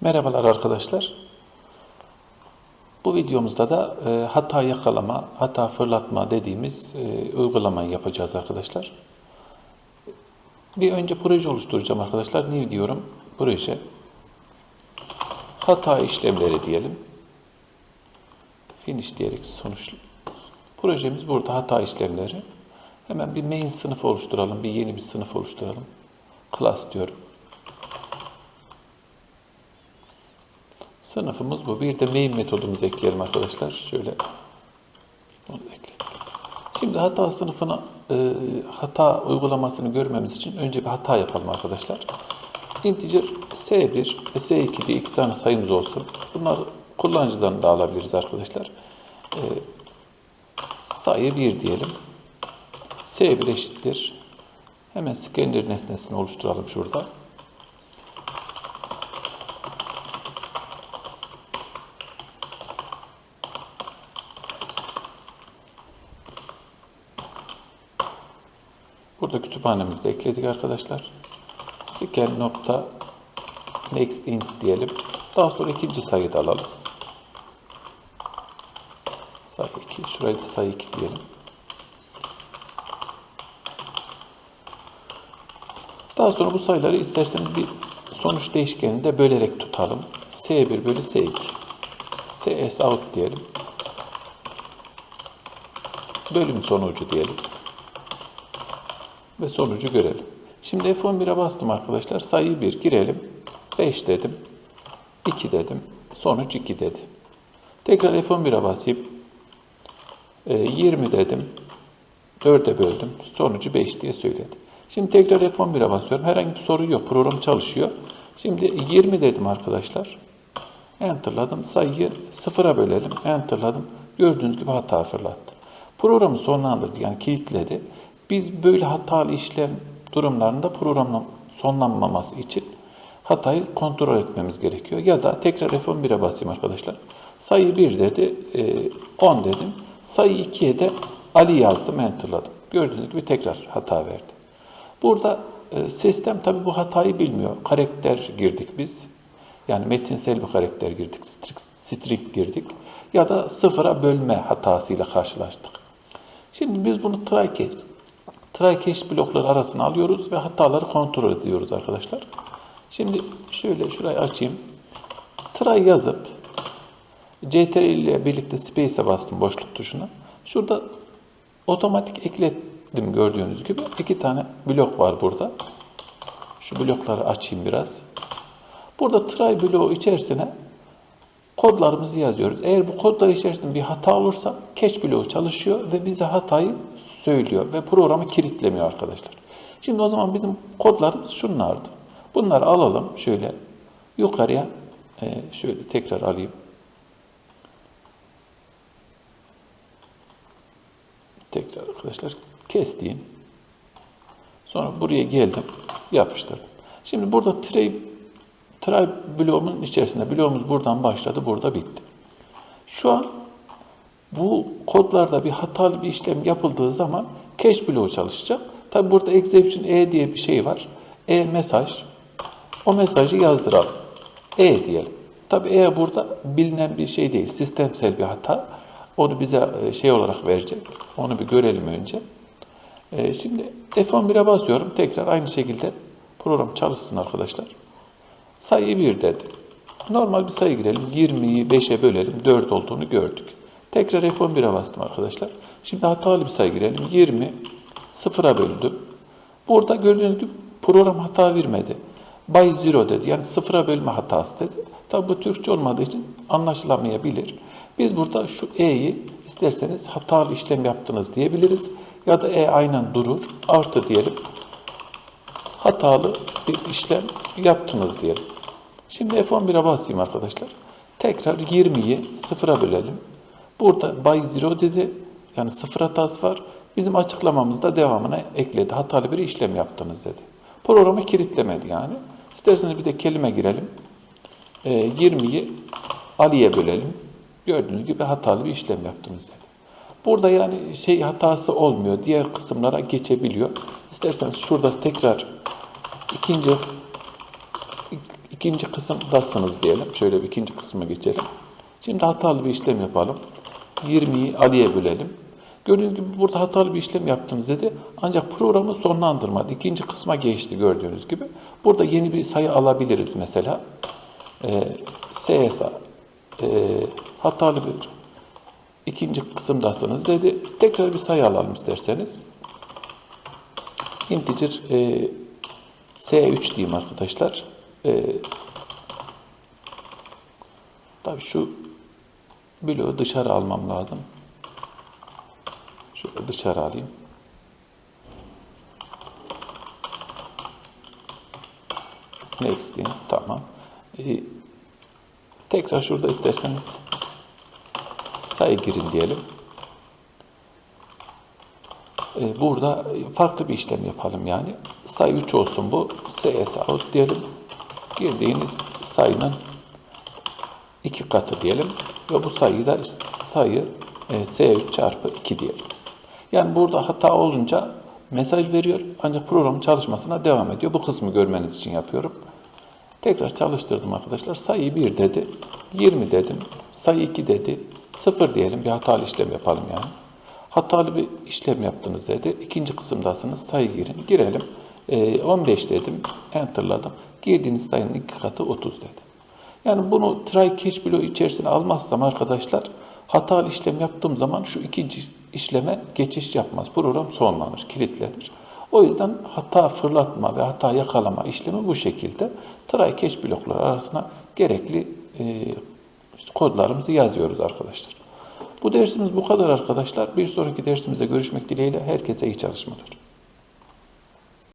Merhabalar arkadaşlar. Bu videomuzda da e, hata yakalama, hata fırlatma dediğimiz e, uygulamayı yapacağız arkadaşlar. Bir önce proje oluşturacağım arkadaşlar. New diyorum. Proje. Hata işlemleri diyelim. Finish diyerek sonuç. Projemiz burada hata işlemleri. Hemen bir main sınıf oluşturalım. Bir yeni bir sınıf oluşturalım. Class diyorum. Sınıfımız bu. Bir de main metodumuzu ekleyelim arkadaşlar. Şöyle da ekledik. Şimdi hata sınıfına e, hata uygulamasını görmemiz için önce bir hata yapalım arkadaşlar. Integer S1 ve S2 diye iki tane sayımız olsun. Bunlar kullanıcıdan da alabiliriz arkadaşlar. E, sayı 1 diyelim. S1 eşittir. Hemen scanner nesnesini oluşturalım şurada. Burada kütüphanemizi de ekledik arkadaşlar. Scan nokta next int diyelim. Daha sonra ikinci sayıyı da alalım. Sayı 2. Şuraya da sayı 2 diyelim. Daha sonra bu sayıları isterseniz bir sonuç değişkeninde bölerek tutalım. S1 bölü S2. CS out diyelim. Bölüm sonucu diyelim ve sonucu görelim. Şimdi F11'e bastım arkadaşlar. Sayı 1 girelim. 5 dedim. 2 dedim. Sonuç 2 dedi. Tekrar F11'e basayım. E, 20 dedim. 4'e böldüm. Sonucu 5 diye söyledi. Şimdi tekrar F11'e basıyorum. Herhangi bir sorun yok. Program çalışıyor. Şimdi 20 dedim arkadaşlar. Enter'ladım. Sayıyı sıfıra bölelim. Enter'ladım. Gördüğünüz gibi hata fırlattı. Programı sonlandırdı. Yani kilitledi. Biz böyle hatalı işlem durumlarında programın sonlanmaması için hatayı kontrol etmemiz gerekiyor. Ya da tekrar F11'e basayım arkadaşlar. Sayı 1 dedi, 10 dedim. Sayı 2'ye de Ali yazdım, enterladım. Gördüğünüz gibi tekrar hata verdi. Burada e, sistem tabi bu hatayı bilmiyor. Karakter girdik biz. Yani metinsel bir karakter girdik, string, string girdik. Ya da sıfıra bölme hatasıyla karşılaştık. Şimdi biz bunu try catch blokları arasına alıyoruz ve hataları kontrol ediyoruz arkadaşlar. Şimdi şöyle şurayı açayım. Try yazıp CTRL ile birlikte space'e bastım boşluk tuşuna. Şurada otomatik ekledim gördüğünüz gibi. iki tane blok var burada. Şu blokları açayım biraz. Burada try bloğu içerisine kodlarımızı yazıyoruz. Eğer bu kodlar içerisinde bir hata olursa catch bloğu çalışıyor ve bize hatayı söylüyor ve programı kilitlemiyor arkadaşlar. Şimdi o zaman bizim kodlarımız şunlardı. Bunları alalım şöyle yukarıya e, şöyle tekrar alayım. Tekrar arkadaşlar kestiğim. Sonra buraya geldim. Yapıştırdım. Şimdi burada tray, tray bloğumun içerisinde bloğumuz buradan başladı. Burada bitti. Şu an bu kodlarda bir hatalı bir işlem yapıldığı zaman cache bloğu çalışacak. Tabi burada exception e diye bir şey var. E mesaj. O mesajı yazdıralım. E diyelim. Tabi e burada bilinen bir şey değil. Sistemsel bir hata. Onu bize e, şey olarak verecek. Onu bir görelim önce. E, şimdi F11'e basıyorum. Tekrar aynı şekilde program çalışsın arkadaşlar. Sayı 1 dedi. Normal bir sayı girelim. 20'yi 5'e bölelim. 4 olduğunu gördük. Tekrar F11'e bastım arkadaşlar. Şimdi hatalı bir sayı girelim. 20 sıfıra böldüm. Burada gördüğünüz gibi program hata vermedi. By zero dedi. Yani sıfıra bölme hatası dedi. Tabi bu Türkçe olmadığı için anlaşılamayabilir. Biz burada şu E'yi isterseniz hatalı işlem yaptınız diyebiliriz. Ya da E aynen durur. Artı diyelim. Hatalı bir işlem yaptınız diyelim. Şimdi F11'e basayım arkadaşlar. Tekrar 20'yi sıfıra bölelim. Burada by zero dedi. Yani sıfır hatası var. Bizim açıklamamızda devamına ekledi. Hatalı bir işlem yaptınız dedi. Programı kilitlemedi yani. İsterseniz bir de kelime girelim. E, 20'yi Ali'ye bölelim. Gördüğünüz gibi hatalı bir işlem yaptınız dedi. Burada yani şey hatası olmuyor. Diğer kısımlara geçebiliyor. İsterseniz şurada tekrar ikinci İkinci kısımdasınız diyelim. Şöyle bir ikinci kısma geçelim. Şimdi hatalı bir işlem yapalım. 20'yi Ali'ye bölelim. Gördüğünüz gibi burada hatalı bir işlem yaptınız dedi. Ancak programı sonlandırmadı. İkinci kısma geçti gördüğünüz gibi. Burada yeni bir sayı alabiliriz mesela. Ee, SSA e, hatalı bir ikinci kısımdasınız dedi. Tekrar bir sayı alalım isterseniz. Integer e, S3 diyeyim arkadaşlar. E, tabii şu bloğu dışarı almam lazım. Şöyle dışarı alayım. Next diyeyim. Tamam. E, tekrar şurada isterseniz sayı girin diyelim. E, burada farklı bir işlem yapalım yani. Sayı 3 olsun bu. CS out diyelim. Girdiğiniz sayının iki katı diyelim. Ve bu sayıyı da sayı e, S3 çarpı 2 diyelim. Yani burada hata olunca mesaj veriyor ancak programın çalışmasına devam ediyor. Bu kısmı görmeniz için yapıyorum. Tekrar çalıştırdım arkadaşlar. Sayı 1 dedi. 20 dedim. Sayı 2 dedi. 0 diyelim. Bir hatalı işlem yapalım yani. Hatalı bir işlem yaptınız dedi. İkinci kısımdasınız. Sayı girin. Girelim. Ee, 15 dedim. Enter'ladım. Girdiğiniz sayının iki katı 30 dedi. Yani bunu try catch bloğu içerisine almazsam arkadaşlar hatalı işlem yaptığım zaman şu ikinci işleme geçiş yapmaz. Program sonlanır, kilitlenir. O yüzden hata fırlatma ve hata yakalama işlemi bu şekilde try catch blokları arasına gerekli e, kodlarımızı yazıyoruz arkadaşlar. Bu dersimiz bu kadar arkadaşlar. Bir sonraki dersimizde görüşmek dileğiyle herkese iyi çalışmalar.